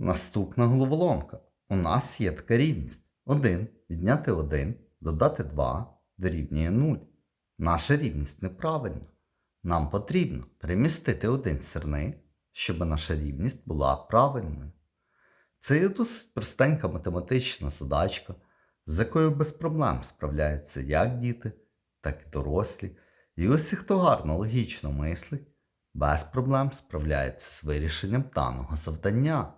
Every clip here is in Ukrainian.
Наступна головоломка. У нас є така рівність. 1 відняти 1, додати 2 дорівнює 0. Наша рівність неправильна. Нам потрібно перемістити один сірник, щоб наша рівність була правильною. Це є досить простенька математична задачка, з якою без проблем справляються як діти, так і дорослі. І усі, хто гарно логічно мислить, без проблем справляється з вирішенням даного завдання.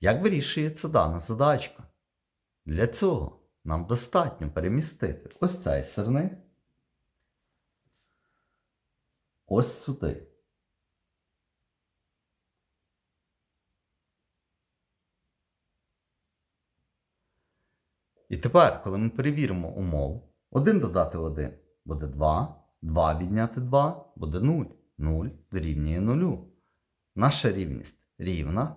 Як вирішується дана задачка? Для цього нам достатньо перемістити ось цей сирник ось сюди. І тепер, коли ми перевіримо умову, 1 додати 1 буде 2, 2 відняти 2 буде 0. 0 дорівнює 0. Наша рівність рівна,